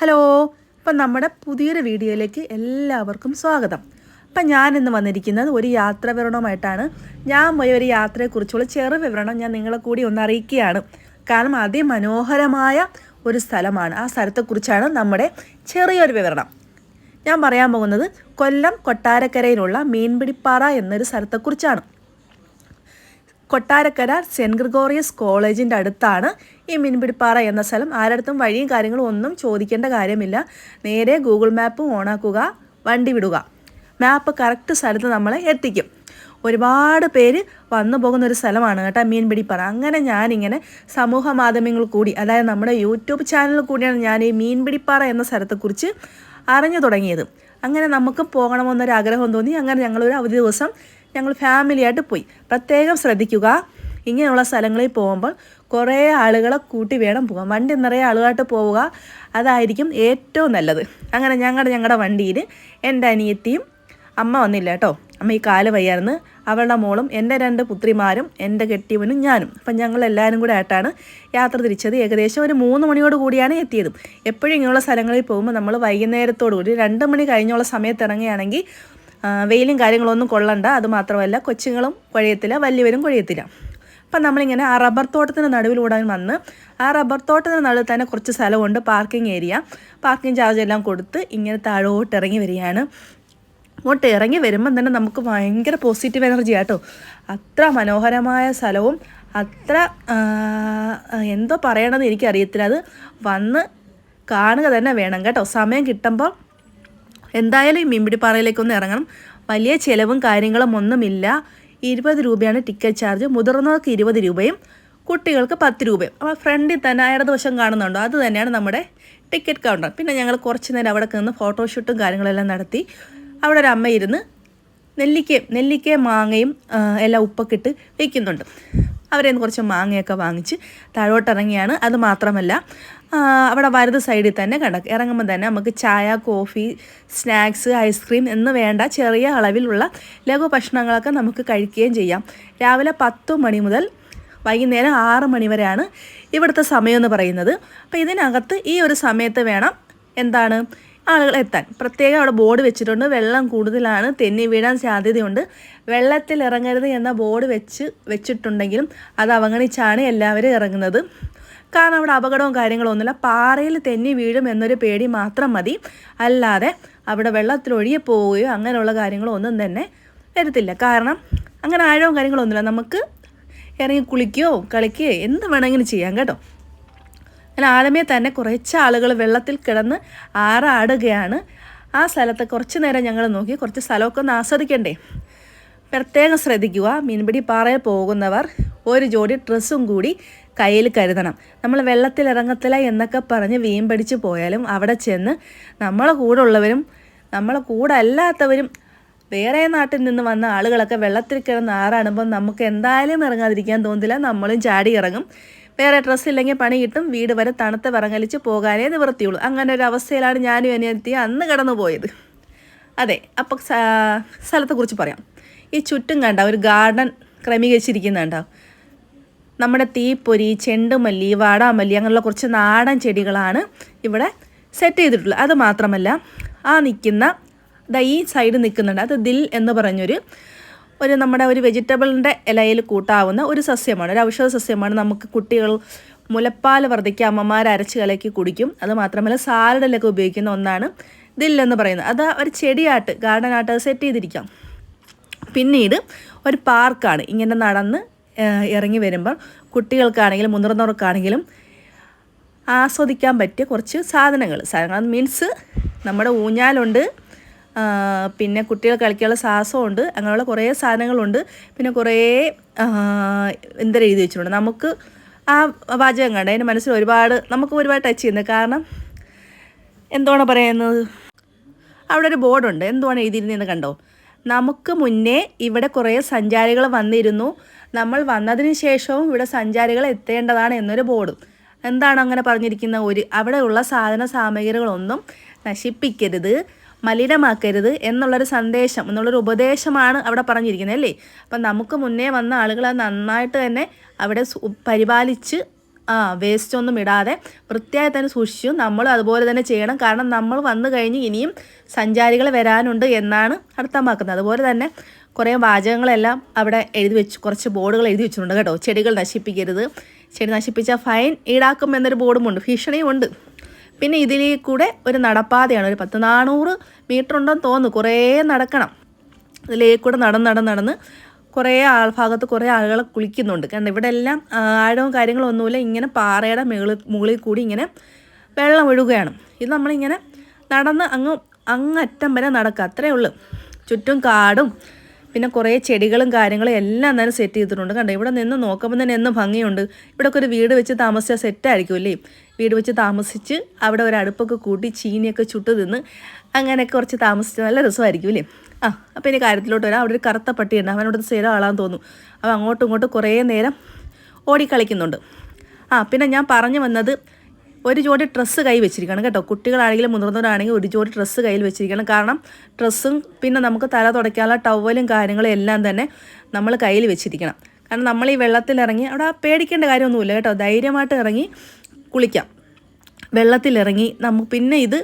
Hello അപ്പം നമ്മുടെ പുതിയൊരു വീഡിയോയിലേക്ക് എല്ലാവർക്കും സ്വാഗതം. അപ്പം ഞാൻ ഇന്ന് വന്നിരിക്കുന്നത് ഒരു യാത്ര വിവരണവുമായിട്ടാണ് ഞാൻ പോയ ഒരു യാത്രയെക്കുറിച്ചുള്ള ചെറു വിവരണം ഞാൻ നിങ്ങളെ കൂടി ഒന്ന് അറിയിക്കുകയാണ്. കാരണം അതിമനോഹരമായ ഒരു സ്ഥലമാണ്. ആ സ്ഥലത്തെക്കുറിച്ചാണ് നമ്മുടെ ചെറിയൊരു വിവരണം. ഞാൻ പറയാൻ പോകുന്നത് കൊല്ലം കൊട്ടാരക്കരയിലുള്ള മീൻപിടിപ്പാറ എന്നൊരു സ്ഥലത്തെക്കുറിച്ചാണ്. കൊട്ടാരക്കര സെന്റ് ഗ്രിഗോറിയസ് കോളേജിന്റെ അടുത്താണ് ഈ മീൻപിടിപ്പാറ എന്ന സ്ഥലം ആരടുത്തും വഴിയും കാര്യങ്ങളും ഒന്നും ചോദിക്കേണ്ട കാര്യമില്ല. നേരെ ഗൂഗിൾ മാപ്പ് ഓണാക്കുക വണ്ടി വിടുക. മാപ്പ് കറക്റ്റ് സ്ഥലത്ത് നമ്മളെ എത്തിക്കും. ഒരുപാട് പേര് വന്നു പോകുന്ന ഒരു സ്ഥലമാണ് കേട്ടോ മീൻപിടിപ്പാറ. അങ്ങനെ ഞാനിങ്ങനെ സമൂഹ മാധ്യമങ്ങൾ കൂടി അതായത് നമ്മുടെ യൂട്യൂബ് ചാനലിൽ കൂടിയാണ് ഞാൻ ഈ മീൻപിടിപ്പാറ എന്ന സ്ഥലത്തെക്കുറിച്ച് അറിഞ്ഞു തുടങ്ങിയത്. അങ്ങനെ നമുക്ക് പോകണമെന്നൊരു ആഗ്രഹം തോന്നി. അങ്ങനെ ഞങ്ങളൊരു അവധി ദിവസം ഞങ്ങൾ ഫാമിലിയായിട്ട് പോയി. പ്രത്യേകം ശ്രദ്ധിക്കുക. ഇങ്ങനെയുള്ള സ്ഥലങ്ങളിൽ പോകുമ്പോൾ കുറേ ആളുകളെ കൂട്ടി വേണം പോകാൻ. വണ്ടി നിറയെ ആളുകളായിട്ട് പോവുക അതായിരിക്കും ഏറ്റവും നല്ലത്. അങ്ങനെ ഞങ്ങളുടെ ഞങ്ങളുടെ വണ്ടിയിൽ എന്റെ അനിയത്തിയും അമ്മ വന്നില്ല കേട്ടോ. അമ്മ ഈ കാൽ വയ്യായിരുന്നു. അവളുടെ മോളും എന്റെ രണ്ട് പുത്രിമാരും എന്റെ കെട്ടിയവനും ഞാനും. അപ്പം ഞങ്ങൾ എല്ലാവരും കൂടെ ആയിട്ടാണ് യാത്ര തിരിച്ചത്. ഏകദേശം ഒരു മൂന്ന് മണിയോട് കൂടിയാണ് എത്തിയത്. എപ്പോഴും ഇങ്ങനെയുള്ള സ്ഥലങ്ങളിൽ പോകുമ്പോൾ നമ്മൾ വൈകുന്നേരത്തോടു കൂടി രണ്ട് മണി കഴിഞ്ഞുള്ള സമയത്ത് ഇറങ്ങുകയാണെങ്കിൽ വെയിലും കാര്യങ്ങളൊന്നും കൊള്ളണ്ട. അതുമാത്രമല്ല കൊച്ചുങ്ങളും കുഴയത്തില്ല വലിയവരും കുഴയത്തില്ല. അപ്പം നമ്മളിങ്ങനെ ആ റബ്ബർ തോട്ടത്തിന്റെ നടുവിലൂടെ വന്ന് ആ റബ്ബർ തോട്ടത്തിന്റെ നടുവിൽ തന്നെ കുറച്ച് സ്ഥലമുണ്ട് പാർക്കിംഗ് ഏരിയ പാർക്കിംഗ് ചാർജ് എല്ലാം കൊടുത്ത് ഇങ്ങനെ താഴോട്ട് ഇറങ്ങി വരികയാണ്. അങ്ങോട്ട് ഇറങ്ങി വരുമ്പം തന്നെ നമുക്ക് ഭയങ്കര പോസിറ്റീവ് എനർജി ആട്ടോ. അത്ര മനോഹരമായ സ്ഥലവും അത്ര എന്തോ പറയണമെന്ന് എനിക്കറിയത്തില്ല. അത് വന്ന് കാണുക തന്നെ വേണം കേട്ടോ. സമയം കിട്ടുമ്പോൾ എന്തായാലും ഈ മീൻപിടിപ്പാറയിലേക്കൊന്ന് ഇറങ്ങണം. വലിയ ചിലവും കാര്യങ്ങളും ഒന്നുമില്ല. ഇരുപത് രൂപയാണ് ടിക്കറ്റ് ചാർജ് മുതിർന്നവർക്ക് ഇരുപത് രൂപയും കുട്ടികൾക്ക് പത്ത് രൂപയും. അപ്പോൾ ഫ്രണ്ടിൽ തന്നെ ഇടതുവശം കാണുന്നുണ്ടോ? അത് തന്നെയാണ് നമ്മുടെ ടിക്കറ്റ് കൗണ്ടർ പിന്നെ ഞങ്ങൾ കുറച്ച് നേരം അവിടെ നിന്ന് ഫോട്ടോഷൂട്ടും കാര്യങ്ങളെല്ലാം നടത്തി. അവിടെ ഒരു അമ്മ ഇരുന്ന് നെല്ലിക്കയും നെല്ലിക്കയും മാങ്ങയും എല്ലാം ഉപ്പൊക്കെ ഇട്ട് വയ്ക്കുന്നുണ്ട് അവരെ കുറച്ച് മാങ്ങയൊക്കെ വാങ്ങിച്ച് താഴോട്ടിറങ്ങിയാണ്. അത് മാത്രമല്ല അവിടെ വലത് സൈഡിൽ തന്നെ കിടക്കും ഇറങ്ങുമ്പോൾ തന്നെ നമുക്ക് ചായ കോഫി സ്നാക്സ് ഐസ്ക്രീം എന്ന് വേണ്ട ചെറിയ അളവിലുള്ള ലഘു ഭക്ഷണങ്ങളൊക്കെ നമുക്ക് കഴിക്കുകയും ചെയ്യാം. രാവിലെ പത്ത് മണി മുതൽ വൈകുന്നേരം ആറ് മണി വരെയാണ് ഇവിടുത്തെ സമയം എന്ന് പറയുന്നത്. അപ്പോൾ ഇതിനകത്ത് ഈ ഒരു സമയത്ത് വേണം എന്താണ്? ആളുകൾ എത്താൻ പ്രത്യേകം അവിടെ ബോർഡ് വെച്ചിട്ടുണ്ട്. വെള്ളം കൂടുതലാണ്. തെന്നി വീഴാൻ സാധ്യതയുണ്ട്. വെള്ളത്തിൽ ഇറങ്ങരുത് എന്ന ബോർഡ് വെച്ച് വെച്ചിട്ടുണ്ടെങ്കിലും അത് അവഗണിച്ചാണ് എല്ലാവരും ഇറങ്ങുന്നത്. കാരണം അവിടെ അപകടവും കാര്യങ്ങളും ഒന്നുമില്ല പാറയിൽ തെന്നി വീഴും എന്നൊരു പേടി മാത്രം മതി. അല്ലാതെ അവിടെ വെള്ളത്തിൽ ഒഴിയെ പോവുകയോ അങ്ങനെയുള്ള കാര്യങ്ങളൊന്നും തന്നെ വരത്തില്ല. കാരണം അങ്ങനെ ആഴവും കാര്യങ്ങളൊന്നുമില്ല. നമുക്ക് ഇറങ്ങി കുളിക്കുകയോ കളിക്കുകയോ എന്ത് വേണമെങ്കിലും ചെയ്യാം കേട്ടോ. അങ്ങനെ ആദ്യമേ തന്നെ കുറച്ച് ആളുകൾ വെള്ളത്തിൽ കിടന്ന് ആറാടുകയാണ്. ആ സ്ഥലത്ത് കുറച്ച് നേരം ഞങ്ങൾ നോക്കി കുറച്ച് സ്ഥലമൊക്കെ ഒന്ന് ആസ്വദിക്കണ്ടേ? പ്രത്യേകം ശ്രദ്ധിക്കുക മീൻപിടി പാറയിൽ പോകുന്നവർ ഒരു ജോഡി ഡ്രസ്സും കൂടി കയ്യിൽ കരുതണം. നമ്മൾ വെള്ളത്തിൽ ഇറങ്ങത്തില്ല എന്നൊക്കെ പറഞ്ഞ് വീം പിടിച്ച് പോയാലും അവിടെ ചെന്ന് നമ്മളെ കൂടെ ഉള്ളവരും നമ്മളെ കൂടെ അല്ലാത്തവരും വേറെ നാട്ടിൽ നിന്ന് വന്ന ആളുകളൊക്കെ വെള്ളത്തിൽ കിടന്ന് ആറാടുമ്പോൾ നമുക്ക് എന്തായാലും ഇറങ്ങാതിരിക്കാൻ തോന്നില്ല നമ്മളും ചാടി ഇറങ്ങും. വേറെ ഡ്രസ്സ് ഇല്ലെങ്കിൽ പണി കിട്ടും. വീട് വരെ തണുത്ത് വിറങ്ങലിച്ച് പോകാനേ നിവൃത്തിയുള്ളൂ. അങ്ങനെ ഒരു അവസ്ഥയിലാണ് ഞാനും അനിയത്തി അന്ന് കടന്നു പോയത്. അതെ അപ്പം സ്ഥലത്തെക്കുറിച്ച് പറയാം. ഈ ചുറ്റും കണ്ട ഒരു ഗാർഡൻ ക്രമീകരിച്ചിരിക്കുന്നുണ്ടോ? നമ്മുടെ തീപ്പൊരി ചെണ്ടുമല്ലി വാടാമല്ലി അങ്ങനെയുള്ള കുറച്ച് നാടൻ ചെടികളാണ് ഇവിടെ സെറ്റ് ചെയ്തിട്ടുള്ളത്. അത് മാത്രമല്ല ആ നിൽക്കുന്ന ദാ ഈ സൈഡ് നിൽക്കുന്നുണ്ട്. അത് ദിൽ എന്ന് പറഞ്ഞൊരു ഒരു നമ്മുടെ ഒരു വെജിറ്റബിളിന്റെ ഇലയിൽ കൂട്ടാവുന്ന ഒരു സസ്യമാണ് ഒരു ഔഷധ സസ്യമാണ്. നമുക്ക് കുട്ടികൾ മുലപ്പാൽ വർദ്ധിക്കുക അമ്മമാർ അരച്ച് കലക്കി കുടിക്കും. അത് മാത്രമല്ല സാലഡിലൊക്കെ ഉപയോഗിക്കുന്ന ഒന്നാണ് ദില്ലെന്ന് പറയുന്നത്. അത് ഒരു ചെടിയായിട്ട് ഗാർഡനായിട്ട് അത് സെറ്റ് ചെയ്തിരിക്കാം. പിന്നീട് ഒരു പാർക്കാണ് ഇങ്ങനെ നടന്ന് ഇറങ്ങി വരുമ്പോൾ കുട്ടികൾക്കാണെങ്കിലും മുതിർന്നവർക്കാണെങ്കിലും ആസ്വദിക്കാൻ പറ്റിയ കുറച്ച് സാധനങ്ങൾ. സാധനങ്ങൾ മീൻസ് നമ്മുടെ ഊഞ്ഞാലുണ്ട് പിന്നെ കുട്ടികൾ കളിക്കാനുള്ള സാഹസമുണ്ട് അങ്ങനെയുള്ള കുറേ സാധനങ്ങളുണ്ട്. പിന്നെ കുറേ എന്താ എഴുതി വെച്ചിട്ടുണ്ട്. നമുക്ക് ആ വാചകം കണ്ട എന്റെ മനസ്സിൽ ഒരുപാട് നമുക്ക് ഒരുപാട് ടച്ച് ചെയ്യുന്നത് കാരണം എന്താണ് പറയുന്നത്? അവിടെ ഒരു ബോർഡുണ്ട്. എന്തുവാണ് എഴുതിയിരുന്നതെന്ന് കണ്ടോ? നമുക്ക് മുന്നേ ഇവിടെ കുറേ സഞ്ചാരികൾ വന്നിരുന്നു. നമ്മൾ വന്നതിന് ശേഷവും ഇവിടെ സഞ്ചാരികൾ എത്തേണ്ടതാണ് എന്നൊരു ബോർഡ്. എന്താണ് അങ്ങനെ പറഞ്ഞിരിക്കുന്ന ഒരു അവിടെയുള്ള സാധന സാമഗ്രികളൊന്നും നശിപ്പിക്കരുത്. മലിനമാക്കരുത് എന്നുള്ളൊരു സന്ദേശം എന്നുള്ളൊരു ഉപദേശമാണ് അവിടെ പറഞ്ഞിരിക്കുന്നത് അല്ലേ? അപ്പം നമുക്ക് മുന്നേ വന്ന ആളുകൾ അത് നന്നായിട്ട് തന്നെ അവിടെ പരിപാലിച്ച് ആ വേസ്റ്റ് ഒന്നും ഇടാതെ വൃത്തിയായി തന്നെ സൂക്ഷിച്ചു. നമ്മൾ അതുപോലെ തന്നെ ചെയ്യണം. കാരണം നമ്മൾ വന്നു കഴിഞ്ഞ് ഇനിയും സഞ്ചാരികൾ വരാനുണ്ട് എന്നാണ് അർത്ഥമാക്കുന്നത്. അതുപോലെ തന്നെ കുറേ വാചകങ്ങളെല്ലാം അവിടെ എഴുതി വെച്ച് കുറച്ച് ബോർഡുകൾ എഴുതി വെച്ചിട്ടുണ്ട് കേട്ടോ. ചെടികൾ നശിപ്പിക്കരുത്. ചെടി നശിപ്പിച്ചാൽ ഫൈൻ ഈടാക്കും എന്നൊരു ബോർഡുമുണ്ട് ഭീഷണിയും ഉണ്ട്. പിന്നെ ഇതിലേ കൂടെ ഒരു നടപ്പാതയാണ്. ഒരു പത്ത് നാനൂറ് മീറ്റർ ഉണ്ടെന്ന് തോന്നുന്നു. കുറേ നടക്കണം. ഇതിലേ കൂടെ നടന്ന് നടന്ന് നടന്ന് കുറേ ആൾഭാഗത്ത് കുറേ ആളുകൾ കുളിക്കുന്നുണ്ട്. കാരണം ഇവിടെ എല്ലാം ആഴവും കാര്യങ്ങളും ഒന്നുമില്ല. ഇങ്ങനെ പാറയുടെ മുകളിൽ മുകളിൽ കൂടി ഇങ്ങനെ വെള്ളം ഒഴുകുകയാണ്. ഇത് നമ്മളിങ്ങനെ നടന്ന് അങ്ങ് അങ്ങറ്റം വരെ നടക്കുക. അത്രയേ ഉള്ളൂ. ചുറ്റും കാടും പിന്നെ കുറേ ചെടികളും കാര്യങ്ങളും എല്ലാം തന്നെ സെറ്റ് ചെയ്തിട്ടുണ്ട്. കണ്ടോ ഇവിടെ നിന്ന് നോക്കുമ്പോൾ തന്നെ എന്നും ഭംഗിയുണ്ട്. ഇവിടെ ഒരു വീട് വെച്ച് താമസിച്ചാൽ സെറ്റായിരിക്കും അല്ലേ? വീട് വെച്ച് താമസിച്ച് അവിടെ ഒരു അടുപ്പൊക്കെ കൂട്ടി ചീനിയൊക്കെ ചുട്ട് തിന്ന് അങ്ങനെയൊക്കെ കുറച്ച് താമസിച്ച് നല്ല രസമായിരിക്കും അല്ലേ? ആ അപ്പോൾ ഇനി കാര്യത്തിലോട്ട് വരാം. അവിടെ ഒരു കറുത്ത പട്ടിയുണ്ട്. അവനോട് സ്ഥിരം ആളാന്ന് തോന്നും അപ്പോൾ അങ്ങോട്ടും ഇങ്ങോട്ടും കുറേ നേരം ഓടിക്കളിക്കുന്നുണ്ട്. ആ പിന്നെ ഞാൻ പറഞ്ഞു വന്നത് ഒരു ജോഡി ഡ്രസ്സ് കൈ വെച്ചിരിക്കണം കേട്ടോ. കുട്ടികളാണെങ്കിലും മുതിർന്നവരാണെങ്കിലും ഒരു ജോഡി ഡ്രസ്സ് കയ്യിൽ വെച്ചിരിക്കണം. കാരണം ഡ്രസ്സും പിന്നെ നമുക്ക് തല തുടയ്ക്കാനുള്ള ടവലും കാര്യങ്ങളും എല്ലാം തന്നെ നമ്മൾ കയ്യിൽ വെച്ചിരിക്കണം. കാരണം നമ്മൾ ഈ വെള്ളത്തിലിറങ്ങി അവിടെ പേടിക്കേണ്ട കാര്യമൊന്നുമില്ല കേട്ടോ. ധൈര്യമായിട്ട് ഇറങ്ങി കുളിക്കാം. വെള്ളത്തിലിറങ്ങി നമുക്ക് പിന്നെ ഇത്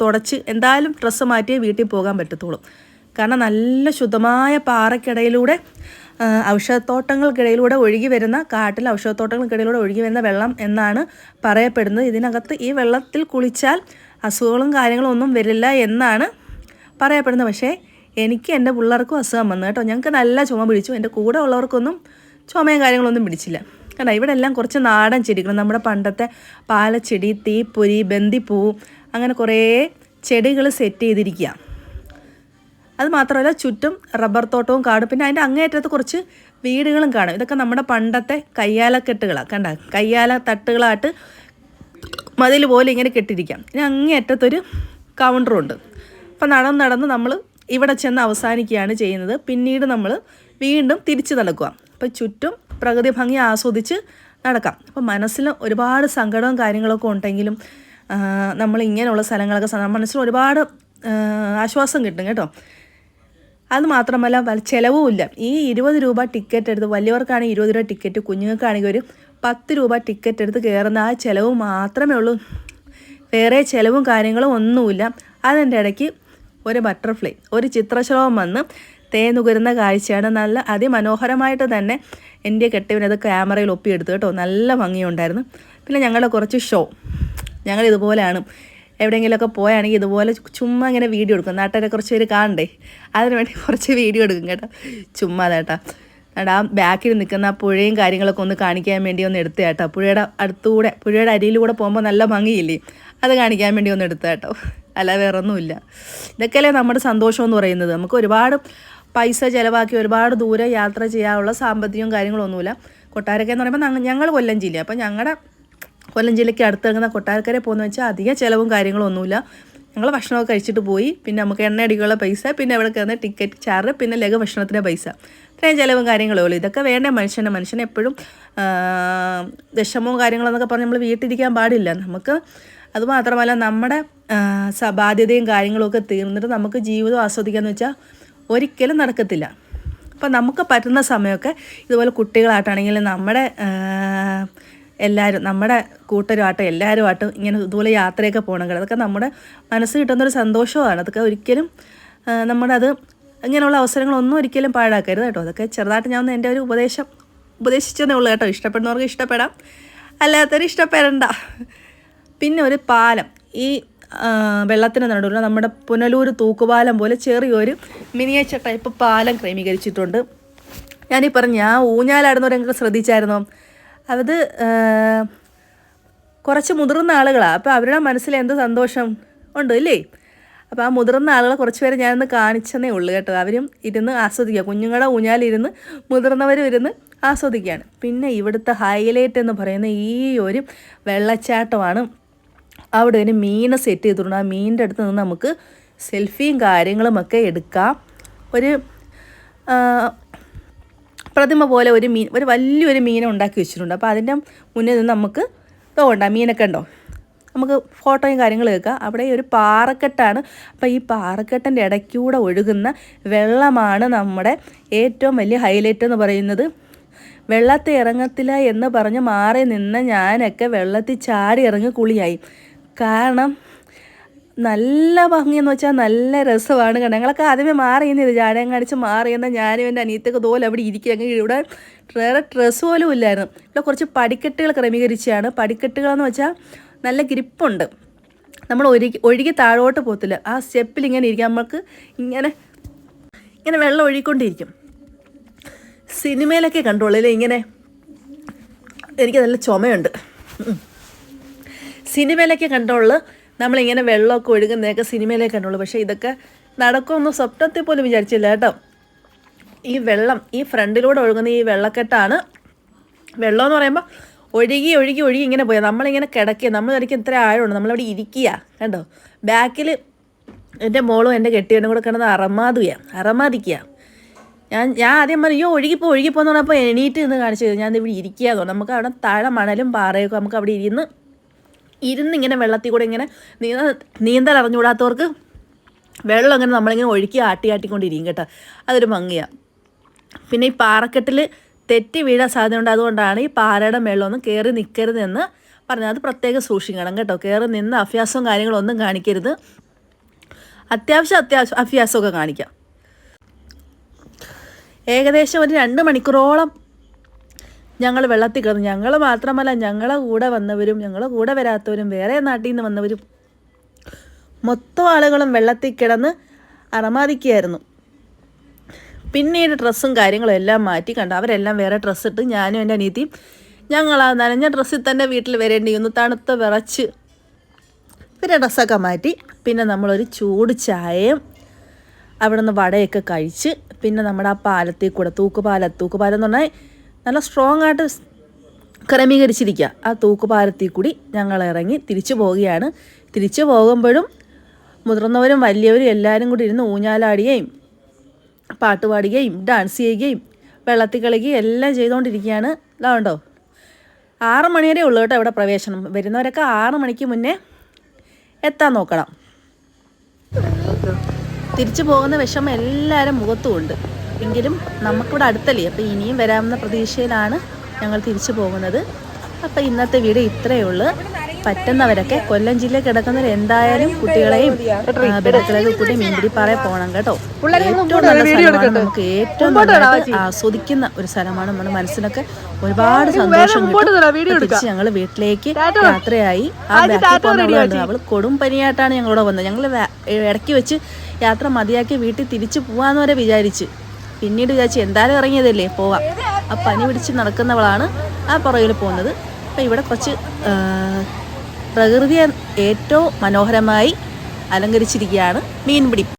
തുടച്ച് എന്തായാലും ഡ്രസ്സ് മാറ്റിയേ വീട്ടിൽ പോകാൻ പറ്റത്തുള്ളൂ. കാരണം നല്ല ശുദ്ധമായ പാറയ്ക്കിടയിലൂടെ ഔഷധത്തോട്ടങ്ങൾക്കിടയിലൂടെ ഒഴുകി വരുന്ന കാട്ടിൽ ഔഷധത്തോട്ടങ്ങൾക്കിടയിലൂടെ ഒഴുകി വരുന്ന വെള്ളം എന്നാണ് പറയപ്പെടുന്നത്. ഇതിനകത്ത് ഈ വെള്ളത്തിൽ കുളിച്ചാൽ അസുഖങ്ങളും കാര്യങ്ങളും ഒന്നും വരില്ല എന്നാണ് പറയപ്പെടുന്നത്. പക്ഷേ എനിക്ക് എന്റെ പിള്ളേർക്കും അസുഖം വന്നു കേട്ടോ. ഞങ്ങൾക്ക് നല്ല ചുമ പിടിച്ചു. എന്റെ കൂടെ ഉള്ളവർക്കൊന്നും ചുമയും കാര്യങ്ങളൊന്നും പിടിച്ചില്ല. കണ്ടോ ഇവിടെ എല്ലാം കുറച്ച് നാടൻ ചെടികൾ. നമ്മുടെ പണ്ടത്തെ പാലച്ചെടി തീപ്പൊരി ബന്ദിപ്പൂ അങ്ങനെ കുറേ ചെടികൾ സെറ്റ് ചെയ്തിരിക്കുക. അത് മാത്രമല്ല ചുറ്റും റബ്ബർ തോട്ടവും കാടും. പിന്നെ അതിന്റെ അങ്ങേയറ്റത്ത് കുറച്ച് വീടുകളും കാണും. ഇതൊക്കെ നമ്മുടെ പണ്ടത്തെ കയ്യാലക്കെട്ടുകളാണ് കണ്ട? കയ്യാല തട്ടുകളായിട്ട് മതിൽ പോലെ ഇങ്ങനെ കെട്ടിരിക്കാം. ഇനി അങ്ങേയറ്റത്തൊരു കൗണ്ടറുണ്ട് അപ്പം നടന്ന് നടന്ന് നമ്മൾ ഇവിടെ ചെന്ന് അവസാനിക്കുകയാണ് ചെയ്യുന്നത്. പിന്നീട് നമ്മൾ വീണ്ടും തിരിച്ചു നടക്കുക. അപ്പം ചുറ്റും പ്രകൃതി ഭംഗി ആസ്വദിച്ച് നടക്കാം. അപ്പം മനസ്സിൽ ഒരുപാട് സങ്കടവും കാര്യങ്ങളൊക്കെ ഉണ്ടെങ്കിലും നമ്മൾ ഇങ്ങനെയുള്ള സ്ഥലങ്ങളൊക്കെ മനസ്സിൽ ഒരുപാട് ആശ്വാസം കിട്ടും കേട്ടോ. അത് മാത്രമല്ല ചിലവുമില്ല. ഈ ഇരുപത് രൂപ ടിക്കറ്റ് എടുത്ത് വലിയവർക്കാണെങ്കിൽ ഇരുപത് രൂപ ടിക്കറ്റ് കുഞ്ഞുങ്ങൾക്കാണെങ്കിൽ ഒരു പത്ത് രൂപ ടിക്കറ്റ് എടുത്ത് കയറുന്ന ആ ചിലവ് മാത്രമേ ഉള്ളൂ. വേറെ ചിലവും കാര്യങ്ങളും ഒന്നുമില്ല. അതിന്റെ ഇടയ്ക്ക് ഒരു ബട്ടർഫ്ലൈ ഒരു ചിത്രശലഭം വന്ന് തേനുകരുന്ന കാഴ്ചയാണ്. നല്ല അതിമനോഹരമായിട്ട് തന്നെ എന്റെ കെട്ടിവിനത് ക്യാമറയിൽ ഒപ്പിയെടുത്തു കേട്ടോ. നല്ല ഭംഗിയുണ്ടായിരുന്നു. പിന്നെ ഞങ്ങളുടെ കുറച്ച് ഷോ ഞങ്ങൾ ഇതുപോലെയാണ് എവിടെയെങ്കിലുമൊക്കെ പോയാണെങ്കിൽ ഇതുപോലെ ചുമ്മാ ഇങ്ങനെ വീഡിയോ എടുക്കും. നാട്ടുകാരെ കുറച്ച് പേര് കാണണ്ടേ? അതിന് വേണ്ടി കുറച്ച് വീഡിയോ എടുക്കും കേട്ടോ. ചുമ്മാ കേട്ടോ. ആ ബാക്കിൽ നിൽക്കുന്ന ആ പുഴയും കാര്യങ്ങളൊക്കെ ഒന്ന് കാണിക്കാൻ വേണ്ടി ഒന്ന് എടുത്ത കേട്ടോ. പുഴയുടെ അടുത്തുകൂടെ പുഴയുടെ അരിയിലൂടെ പോകുമ്പോൾ നല്ല ഭംഗിയില്ലേ? അത് കാണിക്കാൻ വേണ്ടി ഒന്ന് എടുത്ത കേട്ടോ. അല്ല വേറെ ഒന്നുമില്ല ഇതൊക്കെയല്ലേ നമ്മുടെ സന്തോഷം എന്ന് പറയുന്നത്. നമുക്ക് ഒരുപാട് പൈസ ചിലവാക്കി ഒരുപാട് ദൂരം യാത്ര ചെയ്യാനുള്ള സാമ്പത്തികവും കാര്യങ്ങളൊന്നുമില്ല. കൊട്ടാരൊക്കെ എന്ന് പറയുമ്പോൾ ഞങ്ങൾ കൊല്ലം ജില്ല അപ്പോൾ ഞങ്ങളുടെ കൊല്ലം ജില്ലയ്ക്ക് അടുത്തിറങ്ങുന്ന കൊട്ടാരക്കരെ പോകുന്ന വെച്ചാൽ അധികം ചിലവും കാര്യങ്ങളും ഒന്നുമില്ല. ഞങ്ങൾ ഭക്ഷണമൊക്കെ കഴിച്ചിട്ട് പോയി. പിന്നെ നമുക്ക് എണ്ണ അടികളുടെ പൈസ പിന്നെ അവിടെ കയറുന്ന ടിക്കറ്റ് ചാർജ് പിന്നെ ലഘു ഭക്ഷണത്തിന്റെ പൈസ. ഇത്രയും ചിലവും കാര്യങ്ങളേ ഉള്ളൂ. ഇതൊക്കെ വേണ്ട മനുഷ്യന്റെ മനുഷ്യനെ എപ്പോഴും വിഷമവും കാര്യങ്ങളെന്നൊക്കെ പറഞ്ഞ് നമ്മൾ വീട്ടിലിരിക്കാൻ പാടില്ല. നമുക്ക് അതുമാത്രമല്ല നമ്മുടെ ബാധ്യതയും കാര്യങ്ങളൊക്കെ തീർന്നിട്ട് നമുക്ക് ജീവിതം ആസ്വദിക്കാമെന്ന് വെച്ചാൽ ഒരിക്കലും നടക്കത്തില്ല. അപ്പം നമുക്ക് പറ്റുന്ന സമയമൊക്കെ ഇതുപോലെ കുട്ടികളായിട്ടാണെങ്കിൽ നമ്മുടെ എല്ലാവരും നമ്മുടെ കൂട്ടരുമായിട്ടും എല്ലാവരുമായിട്ടും ഇങ്ങനെ ഇതുപോലെ യാത്രയൊക്കെ പോകണമെങ്കിൽ അതൊക്കെ നമ്മുടെ മനസ്സ് കിട്ടുന്നൊരു സന്തോഷമാണ് അതൊക്കെ ഒരിക്കലും നമ്മുടെ അത് ഇങ്ങനെയുള്ള അവസരങ്ങളൊന്നും ഒരിക്കലും പാഴാക്കരുത് കേട്ടോ. അതൊക്കെ ചെറുതായിട്ട് ഞാൻ ഒന്ന് എന്റെ ഒരു ഉപദേശം ഉപദേശിച്ചതേ ഉള്ളൂ കേട്ടോ. ഇഷ്ടപ്പെടുന്നവർക്ക് ഇഷ്ടപ്പെടാം അല്ലാത്തവർ ഇഷ്ടപ്പെടണ്ട. പിന്നെ ഒരു പാലം. ഈ വെള്ളത്തിന് നടുവിൽ നമ്മുടെ പുനലൂർ തൂക്കുപാലം പോലെ ചെറിയൊരു മിനിയേച്ചർ ടൈപ്പ് പാലം ക്രമീകരിച്ചിട്ടുണ്ട്. ഞാനീ പറഞ്ഞു ആ ഊഞ്ഞാലാടുന്നവരെങ്കിലും ശ്രദ്ധിച്ചായിരുന്നോ? അത് കുറച്ച് മുതിർന്ന ആളുകളാണ് അപ്പോൾ അവരുടെ മനസ്സിൽ എന്ത് സന്തോഷം ഉണ്ട് ഇല്ലേ? അപ്പോൾ ആ മുതിർന്ന ആളുകളെ കുറച്ച് പേരെ ഞാനൊന്ന് കാണിച്ചെന്നേ ഉള്ളൂ കേട്ടോ. അവരും ഇരുന്ന് ആസ്വദിക്കുക. കുഞ്ഞുങ്ങളുടെ ഊഞ്ഞാലിരുന്ന് മുതിർന്നവരും ഇരുന്ന് ആസ്വദിക്കുകയാണ്. പിന്നെ ഇവിടുത്തെ ഹൈലൈറ്റ് എന്ന് പറയുന്ന ഈ ഒരു വെള്ളച്ചാട്ടമാണ്. അവിടെ ഒരു മീനെ സെറ്റ് ചെയ്തിട്ടുണ്ട്. ആ മീനിന്റെ അടുത്ത് നിന്ന് നമുക്ക് സെൽഫിയും കാര്യങ്ങളുമൊക്കെ എടുക്കാം. ഒരു പ്രതിമ പോലെ ഒരു മീൻ ഒരു വലിയൊരു മീനെ ഉണ്ടാക്കി വെച്ചിട്ടുണ്ട്. അപ്പോൾ അതിന്റെ മുന്നേ നിന്ന് നമുക്ക് തോണ്ട മീനൊക്കെ ഉണ്ടോ? നമുക്ക് ഫോട്ടോയും കാര്യങ്ങളും എടുക്കാം. അവിടെ ഒരു പാറക്കെട്ടാണ്. അപ്പോൾ ഈ പാറക്കെട്ടിന്റെ ഇടയ്ക്കൂടെ ഒഴുകുന്ന വെള്ളമാണ് നമ്മുടെ ഏറ്റവും വലിയ ഹൈലൈറ്റ് എന്ന് പറയുന്നത്. വെള്ളത്തിൽ ഇറങ്ങത്തില്ല എന്ന് പറഞ്ഞ് മാറി നിന്ന് ഞാനൊക്കെ വെള്ളത്തിൽ ചാടി ഇറങ്ങി കുളിയായി. കാരണം നല്ല ഭംഗിയെന്ന് വെച്ചാൽ നല്ല രസമാണ് കണ്ടത്. ഞങ്ങളൊക്കെ ആദ്യമേ മാറിയുന്നില്ല ചാടയം കാണിച്ച് മാറിയെന്ന ഞാനും എന്റെ അനിയത്തൊക്കെ തോലെ അവിടെ ഇരിക്കുക അങ്ങനെ ഇവിടെ വേറെ ഡ്രസ്സ് പോലും ഇല്ലായിരുന്നു. ഇവിടെ കുറച്ച് പടിക്കെട്ടുകൾ ക്രമീകരിച്ചാണ് പടിക്കെട്ടുകളെന്ന് വെച്ചാൽ നല്ല ഗ്രിപ്പുണ്ട്. നമ്മൾ ഒഴുകി ഒഴുകി താഴോട്ട് പോകത്തില്ല. ആ സ്റ്റെപ്പിൽ ഇങ്ങനെ ഇരിക്കാം. നമ്മൾക്ക് ഇങ്ങനെ ഇങ്ങനെ വെള്ളം ഒഴുകിക്കൊണ്ടിരിക്കും. സിനിമയിലൊക്കെ കണ്ടോളൂ. ഇങ്ങനെ എനിക്ക് നല്ല ചുമയുണ്ട്. സിനിമയിലൊക്കെ കണ്ടോളൂ. നമ്മളിങ്ങനെ വെള്ളമൊക്കെ ഒഴുകുന്നതൊക്കെ സിനിമയിലേ കണ്ടുള്ളൂ. പക്ഷേ ഇതൊക്കെ നടക്കുമെന്ന് സ്വപ്നത്തിൽ പോലും വിചാരിച്ചില്ല കേട്ടോ. ഈ വെള്ളം ഈ ഫ്രണ്ടിലൂടെ ഒഴുകുന്ന ഈ വെള്ളക്കെട്ടാണ് വെള്ളം എന്ന് പറയുമ്പോൾ ഒഴുകി ഒഴുകി ഒഴുകി ഇങ്ങനെ പോയാൽ നമ്മളിങ്ങനെ കിടക്കുക. നമ്മൾ ഒരിക്കലും ഇത്ര ആഴമുണ്ട്. നമ്മളവിടെ ഇരിക്കുക കണ്ടോ? ബാക്കിൽ എന്റെ മോളും എന്റെ കെട്ടിയവനും കൂടെ കിടന്ന് അറമാതുക അറമാതിക്കുക ഞാൻ ഞാൻ ആദ്യം പറഞ്ഞു അയ്യോ ഒഴുകിപ്പോ ഒഴുകിപ്പോ എന്ന് പറഞ്ഞപ്പോൾ എണീറ്റ് നിന്ന് കാണിച്ചു. ഞാൻ ഇവിടെ ഇരിക്കുക നമുക്ക് അവിടെ താഴെ മണലും പാറയൊക്കെ നമുക്ക് അവിടെ ഇരുന്ന് ഇരുന്ന് ഇങ്ങനെ വെള്ളത്തിൽ കൂടെ ഇങ്ങനെ നീന്ത നീന്തൽ അറിഞ്ഞുകൂടാത്തവർക്ക് വെള്ളം അങ്ങനെ നമ്മളിങ്ങനെ ഒഴുക്കി ആട്ടി ആട്ടിക്കൊണ്ടിരിക്കും കേട്ടോ. അതൊരു ഭംഗിയാണ് പിന്നെ ഈ പാറക്കെട്ടിൽ തെറ്റി വീഴാൻ സാധ്യതയുണ്ട്. അതുകൊണ്ടാണ് ഈ പാറയുടെ മേളിലൊന്നും കയറി നിൽക്കരുതെന്ന് പറഞ്ഞത്. അത് പ്രത്യേകം സൂക്ഷിക്കണം കേട്ടോ. കയറി നിന്ന് അഭ്യാസവും കാര്യങ്ങളൊന്നും കാണിക്കരുത്. അത്യാവശ്യം അത്യാവശ്യം അഭ്യാസമൊക്കെ കാണിക്കാം. ഏകദേശം ഒരു രണ്ട് മണിക്കൂറോളം ഞങ്ങൾ വെള്ളത്തിൽ കിടന്നു. ഞങ്ങൾ മാത്രമല്ല ഞങ്ങളെ കൂടെ വന്നവരും ഞങ്ങളെ കൂടെ വരാത്തവരും വേറെ നാട്ടിൽ നിന്ന് വന്നവരും മൊത്തം ആളുകളും വെള്ളത്തിൽ കിടന്ന് അറമാദിക്കുകയായിരുന്നു. പിന്നീട് ഡ്രസ്സും കാര്യങ്ങളും എല്ലാം മാറ്റി കണ്ട അവരെല്ലാം വേറെ ഡ്രസ്സ് ഇട്ട് ഞാനും എന്റെ അനിയത്തിയും ഞങ്ങൾ ആ നനഞ്ഞ ഡ്രസ്സിൽ തന്നെ വീട്ടിൽ വരേണ്ടി ഒന്ന് തണുത്ത വിറച്ച് പിന്നെ ഡ്രസ്സൊക്കെ മാറ്റി. പിന്നെ നമ്മളൊരു ചൂട് ചായയും അവിടെ നിന്ന് വടയൊക്കെ കഴിച്ച് പിന്നെ നമ്മുടെ ആ പാലത്തിൽ കൂടെ തൂക്കുപാലം. തൂക്കുപാലം എന്ന് പറഞ്ഞാൽ നല്ല സ്ട്രോങ് ആയിട്ട് ക്രമീകരിച്ചിരിക്കുക ആ തൂക്കുപാലത്തിൽ കൂടി ഞങ്ങൾ ഇറങ്ങി തിരിച്ചു പോവുകയാണ്. തിരിച്ചു പോകുമ്പോഴും മുതിർന്നവരും വലിയവരും എല്ലാവരും കൂടി ഇരുന്ന് ഊഞ്ഞാലാടുകയും പാട്ട് പാടുകയും ഡാൻസ് ചെയ്യുകയും വെള്ളത്തിൽ കളിക്കുകയും എല്ലാം ചെയ്തുകൊണ്ടിരിക്കുകയാണ്. ഇതാണ്ടോ ആറ് മണി വരെ ഉള്ളൂ കേട്ടോ ഇവിടെ പ്രവേശനം. വരുന്നവരൊക്കെ ആറ് മണിക്ക് മുന്നേ എത്താൻ നോക്കണം. തിരിച്ചു പോകുന്ന വിഷമം എല്ലാവരും മുഖത്തുമുണ്ട്. എങ്കിലും നമുക്കിവിടെ അടുത്തല്ലേ? അപ്പോൾ ഇനിയും വരാമെന്ന പ്രതീക്ഷയിലാണ് ഞങ്ങൾ തിരിച്ചു പോകുന്നത്. അപ്പോൾ ഇന്നത്തെ വീഡിയോ ഇത്രയേ ഉള്ളൂ. പറ്റുന്നവരൊക്കെ കൊല്ലം ജില്ലയിൽ കിടക്കുന്നവർ എന്തായാലും കുട്ടികളെയും ആ, ബന്ധുക്കളെയൊക്കെ കൂട്ടി മീൻപിടിപ്പാറ പോകണം കേട്ടോ. ഏറ്റവും നല്ല സ്ഥലമാണ്. നമുക്ക് ഏറ്റവും നന്നായിട്ട് ആസ്വദിക്കുന്ന ഒരു സ്ഥലമാണ്. നമ്മുടെ മനസ്സിനൊക്കെ ഒരുപാട് സന്തോഷം കിട്ടും. തിരിച്ച് ഞങ്ങൾ വീട്ടിലേക്ക് യാത്രയായി. ആ ബാക്കിൽ പോകുന്നവളുണ്ട് അവൾ കൊടും പനിയായിട്ടാണ് ഞങ്ങളോട് വന്നത്. ഞങ്ങൾ ഇടയ്ക്ക് വെച്ച് യാത്ര മതിയാക്കി വീട്ടിൽ തിരിച്ചു പോകാമെന്ന് വരെ വിചാരിച്ച്. പിന്നീട് വിചാരിച്ചു എന്തായാലും ഇറങ്ങിയതല്ലേ പോവാം. ആ പനി പിടിച്ച് നടക്കുന്നവളാണ് ആ പുറകിൽ പോകുന്നത്. അപ്പം ഇവിടെ കുറച്ച് പ്രകൃതിയെ ഏറ്റവും മനോഹരമായി അലങ്കരിച്ചിരിക്കുകയാണ് മീൻപിടി.